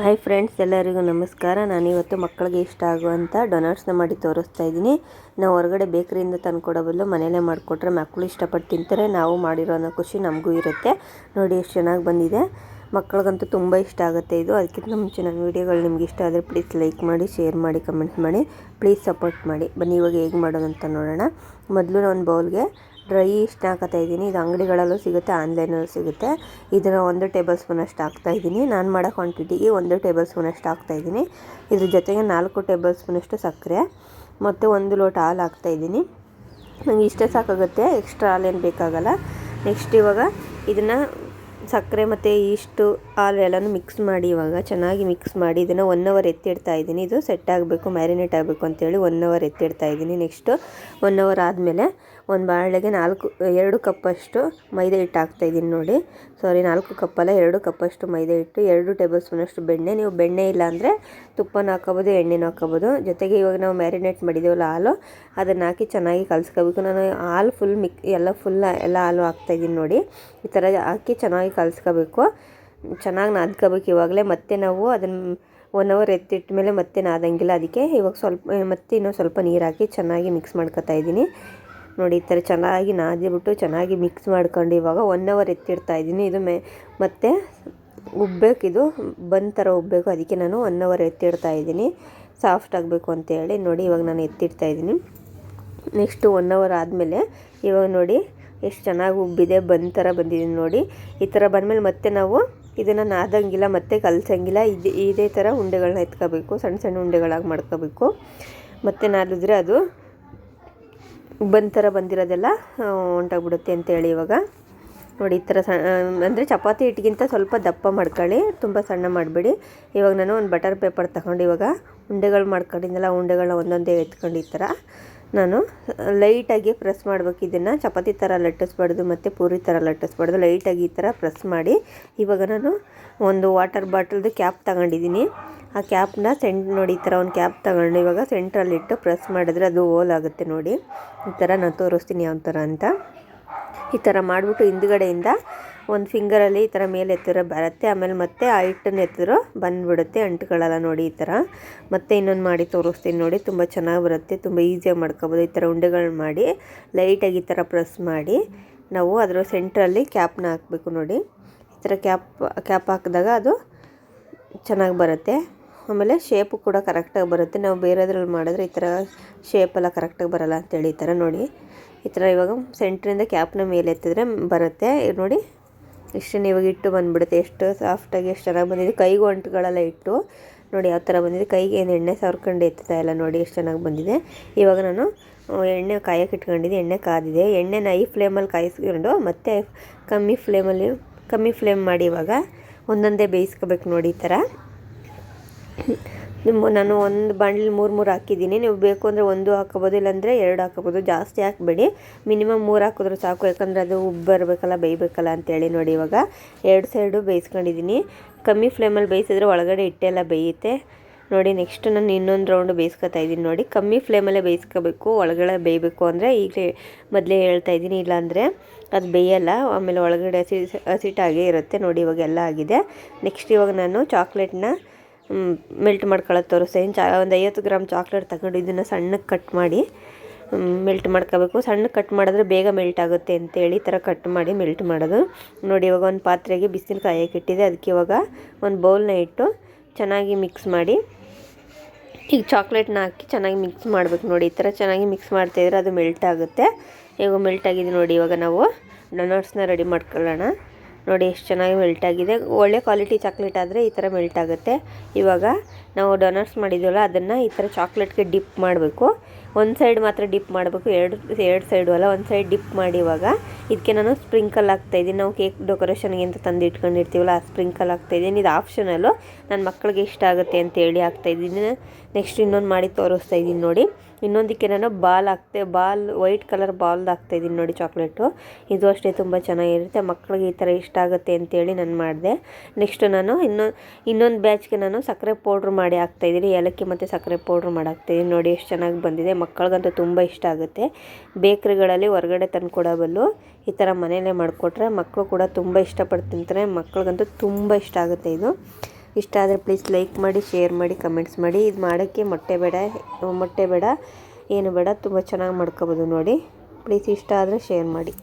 Hi friends, ಎಲ್ಲರಿಗೂ ನಮಸ್ಕಾರ. ನಾನಿವತ್ತು ಮಕ್ಕಳಿಗೆ ಇಷ್ಟ ಆಗುವಂಥ ಡೊನಟ್ಸ್ನ ಮಾಡಿ ತೋರಿಸ್ತಾ ಇದ್ದೀನಿ. ನಾವು ಹೊರಗಡೆ ಬೇಕರಿಯಿಂದ ತಂದು ಬದಲು ಮನೆಯಲ್ಲೇ ಮಾಡಿಕೊಟ್ರೆ ಮಕ್ಕಳು ಇಷ್ಟಪಟ್ಟು ತಿಂತಾರೆ. ನಾವು ಮಾಡಿರೋ ಅನ್ನೋ ಖುಷಿ ನಮಗೂ ಇರುತ್ತೆ. ನೋಡಿ ಎಷ್ಟು ಚೆನ್ನಾಗಿ ಬಂದಿದೆ. ಮಕ್ಕಳಿಗಂತೂ ತುಂಬ ಇಷ್ಟ ಆಗುತ್ತೆ ಇದು. ಅದಕ್ಕಿಂತ ಮುಂಚೆ ನನ್ನ ವೀಡಿಯೋಗಳು ನಿಮ್ಗೆ ಇಷ್ಟ ಆದರೆ ಪ್ಲೀಸ್ ಲೈಕ್ ಮಾಡಿ ಶೇರ್ ಮಾಡಿ ಕಮೆಂಟ್ ಮಾಡಿ. ಪ್ಲೀಸ್ ಸಪೋರ್ಟ್ ಮಾಡಿ. ಬನ್ನಿ, ಇವಾಗ ಹೇಗೆ ಮಾಡೋದಂತ ನೋಡೋಣ. ಮೊದಲು ನಾನು ಬೌಲ್ಗೆ ಡ್ರೈ ಇಷ್ಟ ಹಾಕ್ತಾ ಇದ್ದೀನಿ. ಇದು ಅಂಗಡಿಗಳಲ್ಲೂ ಸಿಗುತ್ತೆ, ಆನ್ಲೈನಲ್ಲೂ ಸಿಗುತ್ತೆ. ಇದನ್ನು ಒಂದು ಟೇಬಲ್ ಹಾಕ್ತಾ ಇದ್ದೀನಿ. ನಾನು ಮಾಡೋ ಕ್ವಾಂಟಿಟಿಗೆ ಒಂದು ಟೇಬಲ್ ಸ್ಪೂನಷ್ಟು ಹಾಕ್ತಾಯಿದ್ದೀನಿ ಇದ್ರ ಜೊತೆಗೆ ನಾಲ್ಕು ಟೇಬಲ್ ಸ್ಪೂನಷ್ಟು ಸಕ್ಕರೆ ಮತ್ತು ಒಂದು ಲೋಟ ಹಾಲು ಹಾಕ್ತಾ ಇದ್ದೀನಿ. ನನಗೆ ಇಷ್ಟೇ ಸಾಕಾಗುತ್ತೆ, ಎಕ್ಸ್ಟ್ರಾ ಹಾಲೇನು ಬೇಕಾಗಲ್ಲ. ನೆಕ್ಸ್ಟ್ ಇವಾಗ ಇದನ್ನು ಸಕ್ಕರೆ ಮತ್ತು ಇಷ್ಟು ಹಾಲು ಎಲ್ಲನೂ ಮಿಕ್ಸ್ ಮಾಡಿ ಇವಾಗ ಚೆನ್ನಾಗಿ ಮಿಕ್ಸ್ ಮಾಡಿ ಇದನ್ನು ಒನ್ ಅವರ್ ಎತ್ತಿಡ್ತಾ ಇದ್ದೀನಿ. ಇದು ಸೆಟ್ ಆಗಬೇಕು, ಮ್ಯಾರಿನೇಟ್ ಆಗಬೇಕು ಅಂತೇಳಿ ಒನ್ ಅವರ್ ಎತ್ತಿಡ್ತಾ ಇದ್ದೀನಿ. ನೆಕ್ಸ್ಟು ಒನ್ ಅವರ್ ಆದಮೇಲೆ ಒಂದು ಬಾಳೆಗೆ ನಾಲ್ಕು, ಎರಡು ಕಪ್ಪಷ್ಟು ಮೈದಾ ಹಿಟ್ಟು ಹಾಕ್ತಾಯಿದ್ದೀನಿ ನೋಡಿ. ಸಾರಿ ನಾಲ್ಕು ಕಪ್ಪಲ್ಲ, ಎರಡು ಕಪ್ಪಷ್ಟು ಮೈದಾ ಹಿಟ್ಟು, ಎರಡು ಟೇಬಲ್ ಸ್ಪೂನಷ್ಟು ಬೆಣ್ಣೆ. ನೀವು ಬೆಣ್ಣೆ ಇಲ್ಲ ಅಂದರೆ ತುಪ್ಪನ ಹಾಕೋಬೋದು ಎಣ್ಣೆನೂ ಹಾಕೋಬೋದು ಜೊತೆಗೆ ಇವಾಗ ನಾವು ಮ್ಯಾರಿನೇಟ್ ಮಾಡಿದ್ದೀವಲ್ಲ ಹಾಲು. ಅದನ್ನು ಹಾಕಿ ಚೆನ್ನಾಗಿ ಕಲಿಸ್ಕೋಬೇಕು. ನಾನು ಹಾಲು ಫುಲ್ ಮಿಕ್ ಎಲ್ಲ ಫುಲ್ ಎಲ್ಲ ಹಾಲು ಹಾಕ್ತಾಯಿದ್ದೀನಿ ನೋಡಿ. ಈ ಥರ ಹಾಕಿ ಚೆನ್ನಾಗಿ ಕಲಿಸ್ಕೋಬೇಕು. ಚೆನ್ನಾಗಿ ನಾದ್ಕೋಬೇಕು ಇವಾಗಲೇ. ಮತ್ತೆ ನಾವು ಅದನ್ನು ಒನ್ ಅವರ್ ಎತ್ತಿಟ್ಟ ಮೇಲೆ ಮತ್ತೆ ನಾದಂಗಿಲ್ಲ. ಅದಕ್ಕೆ ಇವಾಗ ಸ್ವಲ್ಪ, ಮತ್ತೆ ಇನ್ನೂ ಸ್ವಲ್ಪ ನೀರು ಹಾಕಿ ಚೆನ್ನಾಗಿ ಮಿಕ್ಸ್ ಮಾಡ್ಕೊತಾ ಇದ್ದೀನಿ. ನೋಡಿ ಈ ಥರ ಚೆನ್ನಾಗಿ ನಾದಿಬಿಟ್ಟು ಚೆನ್ನಾಗಿ ಮಿಕ್ಸ್ ಮಾಡ್ಕೊಂಡು ಇವಾಗ ಒನ್ ಅವರ್ ಎತ್ತಿಡ್ತಾ ಇದ್ದೀನಿ. ಇದು ಮೇ ಮತ್ತು ಉಬ್ಬೇಕು ಇದು ಬಂದ ಥರ ಉಬ್ಬಬೇಕು ಅದಕ್ಕೆ ನಾನು ಒನ್ ಅವರ್ ಎತ್ತಿಡ್ತಾ ಇದ್ದೀನಿ. ಸಾಫ್ಟ್ ಆಗಬೇಕು ಅಂತೇಳಿ ನೋಡಿ ಇವಾಗ ನಾನು ಎತ್ತಿಡ್ತಾ ಇದ್ದೀನಿ. ನೆಕ್ಸ್ಟು ಒನ್ ಅವರ್ ಆದಮೇಲೆ ಇವಾಗ ನೋಡಿ ಎಷ್ಟು ಚೆನ್ನಾಗಿ ಉಬ್ಬಿದೆ, ಬಂದ ಥರ ಬಂದಿದೆ ನೋಡಿ. ಈ ಥರ ಬಂದಮೇಲೆ ಮತ್ತೆ ನಾವು ಇದನ್ನು ನಾದಂಗಿಲ್ಲ, ಮತ್ತೆ ಕಲಸಂಗಿಲ್ಲ. ಇದು ಇದೇ ಥರ ಉಂಡೆಗಳನ್ನ ಎತ್ಕೋಬೇಕು. ಸಣ್ಣ ಸಣ್ಣ ಉಂಡೆಗಳಾಗಿ ಮಾಡ್ಕೋಬೇಕು. ಮತ್ತು ನಾದಿದ್ರೆ ಅದು ಬಂದ್ ಥರ ಬಂದಿರೋದೆಲ್ಲ ಹೊಂಟೋಗ್ಬಿಡುತ್ತೆ ಅಂತೇಳಿ ಇವಾಗ. ನೋಡಿ, ಈ ಥರ ಸಣ್ಣ ಅಂದರೆ ಚಪಾತಿ ಹಿಟ್ಟಿಗಿಂತ ಸ್ವಲ್ಪ ದಪ್ಪ ಮಾಡ್ಕೊಳ್ಳಿ, ತುಂಬ ಸಣ್ಣ ಮಾಡಬೇಡಿ. ಇವಾಗ ನಾನು ಒಂದು ಬಟರ್ ಪೇಪರ್ ತಗೊಂಡು ಇವಾಗ ಉಂಡೆಗಳು ಮಾಡ್ಕೊಂಡಿದ್ದೆಲ್ಲ ಉಂಡೆಗಳನ್ನ ಒಂದೊಂದೇ ಎತ್ಕೊಂಡು ಈ ಥರ ನಾನು ಲೈಟಾಗಿ ಪ್ರೆಸ್ ಮಾಡಬೇಕು ಇದನ್ನು. ಚಪಾತಿ ಥರ ಲಟ್ಟಿಸ್ಬಾರ್ದು ಮತ್ತು ಪೂರಿ ಥರ ಲಟ್ಟಿಸ್ಬಾರ್ದು. ಲೈಟಾಗಿ ಈ ಥರ ಪ್ರೆಸ್ ಮಾಡಿ ಇವಾಗ ನಾನು ಒಂದು ವಾಟರ್ ಬಾಟಲ್ದು ಕ್ಯಾಪ್ ತಗೊಂಡಿದ್ದೀನಿ. ಆ ಕ್ಯಾಪ್ನ ಸೆಂಟ್ ನೋಡಿ, ಈ ಥರ ಒಂದು ಕ್ಯಾಪ್ ತಗೊಂಡು ಇವಾಗ ಸೆಂಟ್ರಲ್ಲಿಟ್ಟು ಪ್ರೆಸ್ ಮಾಡಿದ್ರೆ ಅದು ಹೋಲ್ ಆಗುತ್ತೆ ನೋಡಿ. ಈ ಥರ ನಾನು ತೋರಿಸ್ತೀನಿ ಯಾವ ಥರ ಅಂತ. ಈ ಥರ ಮಾಡಿಬಿಟ್ಟು ಹಿಂದ್ಗಡೆಯಿಂದ ಒಂದು ಫಿಂಗರಲ್ಲಿ ಈ ಥರ ಮೇಲೆ ಎತ್ತಿರೋ ಬರುತ್ತೆ, ಆಮೇಲೆ ಮತ್ತೆ ಆ ಹಿಟ್ಟನ್ನು ಎತ್ತಿದ್ರು ಬಂದುಬಿಡುತ್ತೆ ಅಂಟ್ಕೊಳ್ಳಲ್ಲ ನೋಡಿ ಈ ಥರ. ಮತ್ತೆ ಇನ್ನೊಂದು ಮಾಡಿ ತೋರಿಸ್ತೀನಿ ನೋಡಿ, ತುಂಬ ಚೆನ್ನಾಗಿ ಬರುತ್ತೆ, ತುಂಬ ಈಸಿಯಾಗಿ ಮಾಡ್ಕೊಬೋದು. ಈ ಥರ ಉಂಡೆಗಳನ್ನ ಮಾಡಿ, ಲೈಟಾಗಿ ಈ ಥರ ಪ್ರೆಸ್ ಮಾಡಿ ನಾವು ಅದರ ಸೆಂಟ್ರಲ್ಲಿ ಕ್ಯಾಪ್ನ ಹಾಕಬೇಕು ನೋಡಿ. ಈ ಥರ ಕ್ಯಾಪ್ ಕ್ಯಾಪ್ ಹಾಕಿದಾಗ ಅದು ಚೆನ್ನಾಗಿ ಬರುತ್ತೆ. ಆಮೇಲೆ ಶೇಪು ಕೂಡ ಕರೆಕ್ಟಾಗಿ ಬರುತ್ತೆ. ನಾವು ಬೇರೆದ್ರಲ್ಲಿ ಮಾಡಿದ್ರೆ ಈ ಥರ ಶೇಪೆಲ್ಲ ಕರೆಕ್ಟಾಗಿ ಬರೋಲ್ಲ ಅಂತೇಳಿ ಈ ಥರ ನೋಡಿ. ಈ ಥರ ಇವಾಗ ಸೆಂಟ್ರಿಂದ ಕ್ಯಾಪ್ನ ಮೇಲೆ ಎತ್ತಿದ್ರೆ ಬರುತ್ತೆ. ನೋಡಿ ಇಷ್ಟನ್ನು ಇವಾಗ ಇಟ್ಟು ಬಂದುಬಿಡುತ್ತೆ. ಎಷ್ಟು ಸಾಫ್ಟಾಗಿ ಎಷ್ಟು ಚೆನ್ನಾಗಿ ಬಂದಿದೆ. ಕೈಗೂ ಅಂಟುಗಳೆಲ್ಲ ಇಟ್ಟು ನೋಡಿ ಯಾವ ಥರ ಬಂದಿದೆ. ಕೈಗೆ ಏನು ಎಣ್ಣೆ ಸವರ್ಕೊಂಡು ಎತ್ತಾ ಇಲ್ಲ ನೋಡಿ ಎಷ್ಟು ಚೆನ್ನಾಗಿ ಬಂದಿದೆ. ಇವಾಗ ನಾನು ಎಣ್ಣೆ ಕಾಯಕ್ಕೆ ಇಟ್ಕೊಂಡಿದ್ದೆ. ಎಣ್ಣೆ ಕಾದಿದೆ. ಎಣ್ಣೆನ ಐ ಫ್ಲೇಮಲ್ಲಿ ಕಾಯಿಸ್ಕೊಂಡು ಮತ್ತೆ ಕಮ್ಮಿ ಫ್ಲೇಮಲ್ಲಿ ಕಮ್ಮಿ ಫ್ಲೇಮ್ ಮಾಡಿ ಇವಾಗ ಒಂದೊಂದೇ ಬೇಯಿಸ್ಕೋಬೇಕು ನೋಡಿ ಈ ಥರ ನಾನು ಒಂದು ಬಾಣಲಿ ಮೂರು ಮೂರು ಹಾಕಿದ್ದೀನಿ. ನೀವು ಬೇಕು ಅಂದರೆ ಒಂದು ಹಾಕೋಬೋದು, ಇಲ್ಲಾಂದರೆ ಎರಡು ಹಾಕೋಬೋದು. ಜಾಸ್ತಿ ಹಾಕಬೇಡಿ. ಮಿನಿಮಮ್ ಮೂರು ಹಾಕಿದ್ರೆ ಸಾಕು. ಯಾಕಂದರೆ ಅದು ಉಬ್ಬು ಬರಬೇಕಲ್ಲ, ಬೇಯಬೇಕಲ್ಲ ಅಂತೇಳಿ ನೋಡಿ ಇವಾಗ. ಎರಡು ಸೈಡು ಬೇಯಿಸ್ಕೊಂಡಿದ್ದೀನಿ. ಕಮ್ಮಿ ಫ್ಲೇಮಲ್ಲಿ ಬೇಯಿಸಿದ್ರೆ ಒಳಗಡೆ ಹಿಟ್ಟೆಲ್ಲ ಬೇಯುತ್ತೆ. ನೋಡಿ ನೆಕ್ಸ್ಟ್ ನಾನು ಇನ್ನೊಂದು ರೌಂಡ್ ಬೇಯಿಸ್ಕೊತಾ ಇದ್ದೀನಿ ನೋಡಿ. ಕಮ್ಮಿ ಫ್ಲೇಮಲ್ಲೇ ಬೇಯಿಸ್ಕೋಬೇಕು. ಒಳಗಡೆ ಬೇಯಬೇಕು ಅಂದರೆ ಈಗಲೇ ಮೊದಲೇ ಹೇಳ್ತಾ ಇದ್ದೀನಿ. ಇಲ್ಲಾಂದರೆ ಅದು ಬೇಯಲ್ಲ. ಆಮೇಲೆ ಒಳಗಡೆ ಹಸಿ ಹಸಿಟ್ಟಾಗೇ ಇರುತ್ತೆ. ನೋಡಿ, ಇವಾಗ ಎಲ್ಲ ಆಗಿದೆ. ನೆಕ್ಸ್ಟ್ ಇವಾಗ ನಾನು ಚಾಕ್ಲೇಟ್ನ ಮೆಲ್ಟ್ ಮಾಡ್ಕೊಳ್ಳೋದು ತೋರಿಸ್ತೀನಿ ಚಾ ಒಂದು ಐವತ್ತು ಗ್ರಾಮ್ ಚಾಕ್ಲೇಟ್ ತಗೊಂಡು ಇದನ್ನು ಸಣ್ಣಕ್ಕೆ ಕಟ್ ಮಾಡಿ ಮೆಲ್ಟ್ ಮಾಡ್ಕೋಬೇಕು. ಸಣ್ಣಕ್ಕೆ ಕಟ್ ಮಾಡಿದ್ರೆ ಬೇಗ ಮೆಲ್ಟ್ ಆಗುತ್ತೆ ಅಂತೇಳಿ ಈ ಥರ ಕಟ್ ಮಾಡಿ ಮೆಲ್ಟ್ ಮಾಡೋದು. ನೋಡಿ, ಇವಾಗ ಒಂದು ಪಾತ್ರೆಗೆ ಬಿಸಿಲು ಕಾಯಕ್ಕೆ ಇಟ್ಟಿದೆ ಅದಕ್ಕೆ ಇವಾಗ ಒಂದು ಬೌಲ್ನ ಇಟ್ಟು ಚೆನ್ನಾಗಿ ಮಿಕ್ಸ್ ಮಾಡಿ, ಈಗ ಚಾಕ್ಲೇಟ್ನ ಹಾಕಿ ಚೆನ್ನಾಗಿ ಮಿಕ್ಸ್ ಮಾಡಬೇಕು. ನೋಡಿ, ಈ ಥರ ಚೆನ್ನಾಗಿ ಮಿಕ್ಸ್ ಮಾಡ್ತಾಯಿದ್ರೆ ಅದು ಮೆಲ್ಟ್ ಆಗುತ್ತೆ. ಇವಾಗ ಮೆಲ್ಟ್ ಆಗಿದೆ ನೋಡಿ, ಇವಾಗ ನಾವು ಡೊನಟ್ಸ್ನ ರೆಡಿ ಮಾಡ್ಕೊಳ್ಳೋಣ. ನೋಡಿ ಎಷ್ಟು ಚೆನ್ನಾಗಿ ಮೆಲ್ಟ್ ಆಗಿದೆ. ಒಳ್ಳೆ ಕ್ವಾಲಿಟಿ ಚಾಕ್ಲೇಟ್ ಆದರೆ ಈ ಥರ ಮೆಲ್ಟ್ ಆಗುತ್ತೆ. ಇವಾಗ ನಾವು ಡೊನಟ್ಸ್ ಮಾಡಿದ್ದೀವಲ್ಲ ಅದನ್ನು ಈ ಥರ ಚಾಕ್ಲೇಟ್ಗೆ ಡಿಪ್ ಮಾಡಬೇಕು. ಒಂದು ಸೈಡ್ ಮಾತ್ರ ಡಿಪ್ ಮಾಡಬೇಕು. ಎರಡು ಎರಡು ಸೈಡು ಅಲ್ಲ, ಒಂದು ಸೈಡ್ ಡಿಪ್ ಮಾಡಿ ಇವಾಗ ಇದಕ್ಕೆ ನಾನು ಸ್ಪ್ರಿಂಕಲ್ ಹಾಕ್ತಾಯಿದ್ದೀನಿ ನಾವು ಕೇಕ್ ಡೆಕೋರೇಷನ್ಗೆ ಅಂತ ತಂದು ಇಟ್ಕೊಂಡಿರ್ತೀವಲ್ಲ, ಆ ಸ್ಪ್ರಿಂಕಲ್ ಹಾಕ್ತಾಯಿದ್ದೀನಿ ಇದು ಆಪ್ಷನಲ್ಲು. ನನ್ನ ಮಕ್ಕಳಿಗೆ ಇಷ್ಟ ಆಗುತ್ತೆ ಅಂತೇಳಿ ಹಾಕ್ತಾಯಿದ್ದೀನಿ ನೆಕ್ಸ್ಟ್ ಇನ್ನೊಂದು ಮಾಡಿ ತೋರಿಸ್ತಾ ಇದ್ದೀನಿ ನೋಡಿ. ಇನ್ನೊಂದಕ್ಕೆ ನಾನು ಬಾಲ್ ಹಾಕ್ತೆ, ಬಾಲ್, ವೈಟ್ ಕಲರ್ ಬಾಲ್ದು ಹಾಕ್ತಾಯಿದ್ದೀನಿ ನೋಡಿ ಚಾಕ್ಲೇಟು. ಇದು ಅಷ್ಟೇ ತುಂಬ ಚೆನ್ನಾಗಿರುತ್ತೆ. ಮಕ್ಕಳಿಗೆ ಈ ಥರ ಇಷ್ಟ ಆಗುತ್ತೆ ಅಂತೇಳಿ ನಾನು ಮಾಡಿದೆ. ನೆಕ್ಸ್ಟ್ ನಾನು ಇನ್ನೊ, ಇನ್ನೊಂದು ಬ್ಯಾಚ್ಗೆ ನಾನು ಸಕ್ಕರೆ ಪೌಡ್ರ್ ಮಾಡಿ ಹಾಕ್ತಾಯಿದ್ದೀನಿ ಏಲಕ್ಕಿ ಮತ್ತು ಸಕ್ಕರೆ ಪೌಡ್ರ್ ಮಾಡಿ ಹಾಕ್ತಾಯಿದ್ದೀನಿ ನೋಡಿ, ಎಷ್ಟು ಚೆನ್ನಾಗಿ ಬಂದಿದೆ. ಮಕ್ಕಳಿಗಂತೂ ತುಂಬ ಇಷ್ಟ ಆಗುತ್ತೆ. ಬೇಕ್ರಿಗಳಲ್ಲಿ ಹೊರಗಡೆ ತಂದು ಕೊಡಬಲ್ಲು ಈ ಥರ ಮನೆಯಲ್ಲೇ ಮಾಡಿಕೊಟ್ರೆ ಮಕ್ಕಳು ಕೂಡ ತುಂಬ ಇಷ್ಟಪಟ್ಟು ತಿಂತಾರೆ. ಮಕ್ಕಳಿಗಂತೂ ತುಂಬ ಇಷ್ಟ ಆಗುತ್ತೆ ಇದು. ಇಷ್ಟ ಆದರೆ ಪ್ಲೀಸ್ ಲೈಕ್ ಮಾಡಿ, ಶೇರ್ ಮಾಡಿ, ಕಮೆಂಟ್ಸ್ ಮಾಡಿ. ಇದು ಮಾಡೋಕ್ಕೆ ಮೊಟ್ಟೆ ಬೇಡ ಮೊಟ್ಟೆ ಬೇಡ, ಏನು ಬೇಡ, ತುಂಬ ಚೆನ್ನಾಗಿ ಮಾಡ್ಕೋಬೋದು ನೋಡಿ. ಪ್ಲೀಸ್ ಇಷ್ಟ ಆದರೆ ಶೇರ್ ಮಾಡಿ.